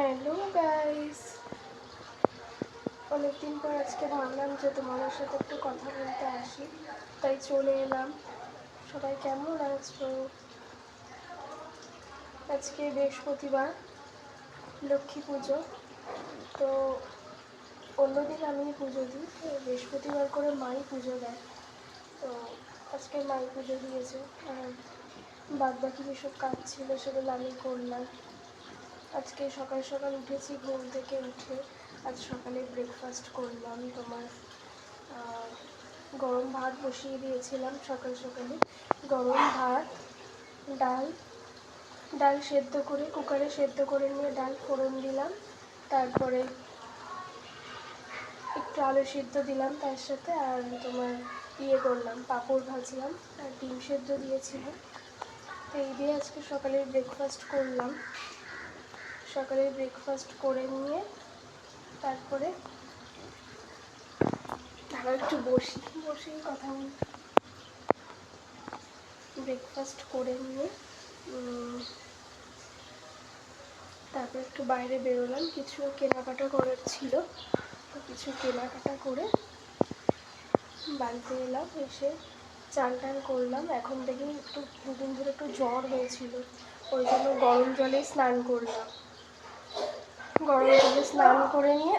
Hello guys অনেকদিন পর আজকে ভাবলাম যে তোমাদের সাথে একটু কথা বলতে আসি। তাই চলে এলাম। সবাই কেমন আছো? আজকে বৃহস্পতিবার, লক্ষ্মী পুজো। তো অন্যদিন আমি পুজো দিই। বৃহস্পতিবার করে মাই পুজো দেয়। তো আজকে মাই পুজো দিয়েছে। আর বাদ বাকি যেসব কাজ ছিল সেগুলো আমি করলাম। আজকে সকাল সকাল উঠেছি, ঘুম থেকে উঠে আজ সকালে ব্রেকফাস্ট করলাম। তোমার গরম ভাত বসিয়ে দিয়েছিলাম সকাল সকালে। গরম ভাত, ডাল ডাল সেদ্ধ করে কুকারে সেদ্ধ করে নিয়ে ডাল ফোড়ন দিলাম। তারপরে একটু আলু সিদ্ধ দিলাম তার সাথে আর তোমার ইয়ে করলাম, পাঁপড় ভাজলাম আর ডিম সেদ্ধ দিয়েছিলাম। তো এই দিয়ে আজকে সকালে ব্রেকফাস্ট করলাম। সকালে ব্রেকফাস্ট করে নিয়ে তারপরে আবার একটু বসি, বসেই কথা বলি। ব্রেকফাস্ট করে নিয়ে তারপর একটু বাইরে বেরোলাম। কিছু কেনাকাটা করার ছিল, তো কিছু কেনাকাটা করে বাড়িতে এলাম, এসে চান টান করলাম। এখন থেকেই একটু দুদিন ধরে একটু জ্বর হয়েছিল, ওই জন্য গরম জলে স্নান করলাম। গরম জলে স্নান করে নিয়ে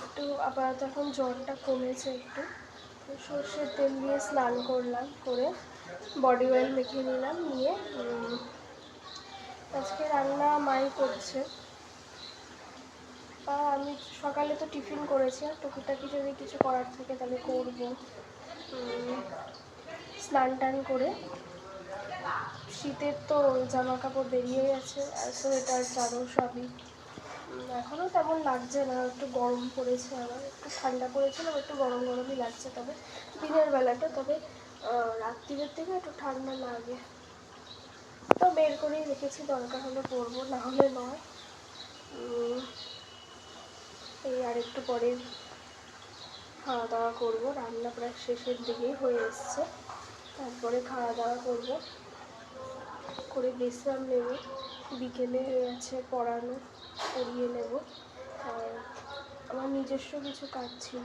একটু আপাতত এখন জ্বরটা কমেছে একটু সর্ষের তেল দিয়ে স্নান করলাম, করে বডি অয়েল মেখে নিলাম, নিয়ে আজকে রান্না মাই করছে। আর আমি সকালে তো টিফিন করেছি, আর টুকিটাকি যদি কিছু করার থাকে তাহলে করব। স্নান টান করে শীতের তো জামা কাপড় বেরিয়ে গেছে আর সোয়েটার চাদর সবই এখনও তেমন লাগছে না একটু গরম পড়েছে আবার একটু ঠান্ডা পড়েছিল আবার একটু গরম গরমই লাগছে তবে দিনের বেলাটা তবে আহ, রাত্রিরের থেকে একটু ঠান্ডা লাগে। তো বের করেই রেখেছি দরকার হলে পরবো না হলে নয়। এই আর একটু পরে খাওয়া দাওয়া করব রান্না প্রায় শেষের দিকেই হয়ে এসছে। তারপরে খাওয়া দাওয়া করব। করে বিশ্রাম নেব। বিকেলে আছে পড়ানো, পড়িয়ে নেব। আর আমার নিজস্ব কিছু কাজ ছিল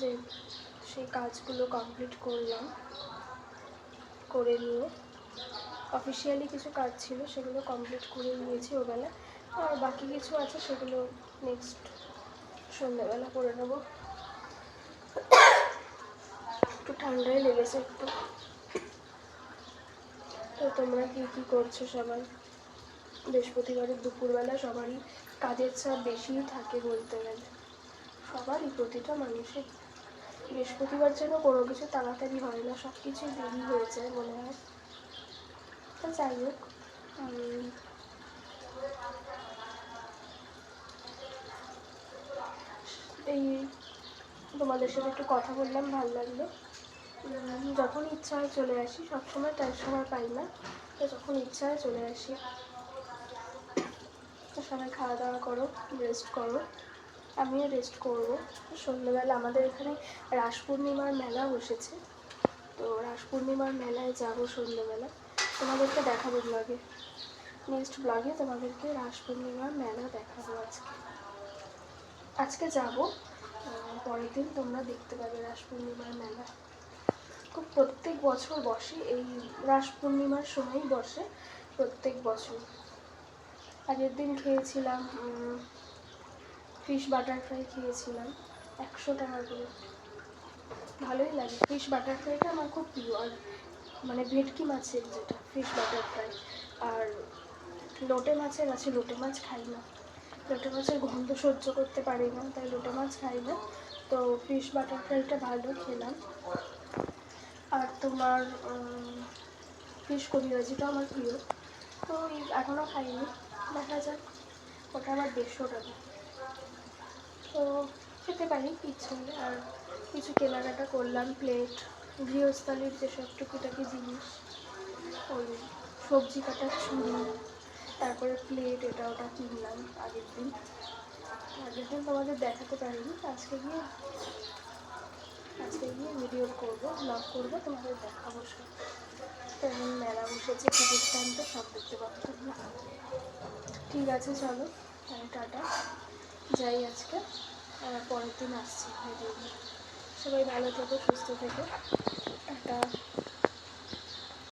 যে সেই কাজগুলো কমপ্লিট করলাম, করে নিয়ে। অফিসিয়ালি কিছু কাজ ছিল, সেগুলো কমপ্লিট করে নিয়েছি ওবেলা। আর বাকি কিছু আছে, সেগুলো নেক্সট সন্ধ্যেবেলা করে নেব। একটু ঠান্ডাই লেগেছে একটু। তোমরা কি কি করছ সবাই? বৃহস্পতিবারের দুপুরবেলা সবারই কাজের চাপ বেশিই থাকে বলতে গেলে। সবারই প্রতিটা মানুষের। বৃহস্পতিবার যেন কোনো কিছু তাড়াতাড়ি হয় না সব কিছুই দেরি হয়ে যায় মনে হয়। তো যাই হোক এই তোমাদের সাথে একটু কথা বললাম, ভালো লাগল। যখন ইচ্ছা হয় চলে আসি, সবসময় তার সময় পাই না। তো যখন ইচ্ছা হয় চলে আসি, তো সবাই খাওয়া দাওয়া করো রেস্ট করো। আমিও রেস্ট করব। সন্ধ্যেবেলা আমাদের এখানে রাস পূর্ণিমার মেলা বসেছে। তো রাস পূর্ণিমার মেলায় যাব সন্ধ্যেবেলা। তোমাদেরকে দেখাবো ব্লগে নেক্সট ব্লগে তোমাদেরকে রাস পূর্ণিমার মেলা দেখাবো আজকে। আজকে যাব পরের দিন তোমরা দেখতে পাবে রাস পূর্ণিমার মেলা। বছর বসে, এই রাস পূর্ণিমার সময়ই বসে প্রত্যেক বছর। আগের দিন খেয়েছিলাম ফিশ বাটার ফ্রাই খেয়েছিলাম, একশো টাকা করে। ভালোই লাগে। ফিশ বাটার ফ্রাইটা আমার খুব প্রিয়। আর মানে ভেটকি মাছের যেটা ফিশ বাটার ফ্রাই আর লোটে মাছের আছে, লোটে মাছ খাই না। লোটে মাছের গন্ধ সহ্য করতে পারি না, তাই লোটে মাছ খাই না। তো ফিশ বাটার ফ্রাইটা ভালো খেলাম। আর তোমার ফিশ কবিরাজিটা আমার প্রিয়। তো এখনও খাইনি, দেখা যাক, ওটা আমার দেড়শো টাকা। তো খেতে পারি, ইচ্ছে আর কিছু কেনাকাটা করলাম প্লেট গৃহস্থালির যেসব টুকিটাকি জিনিস, ওই সবজি কাটার ছুরি তারপরে প্লেট এটা ওটা কিনলাম আগের দিন। আগের দিন তোমাদের দেখাতে পারিনি, আজকে গিয়ে, আজকে ভিডিও করব ব্লগ করব, তোমাদের দেখাবো সব। তো এখন মেলা বসেছে, টিকিট তো সব দেখতে পাচ্ছ তোমরা। ঠিক আছে, চলো, তাহলে টাটা। যাই আজকে, আর পরের দিন আসছি সবাই ভালো থেকো, সুস্থ থেকো।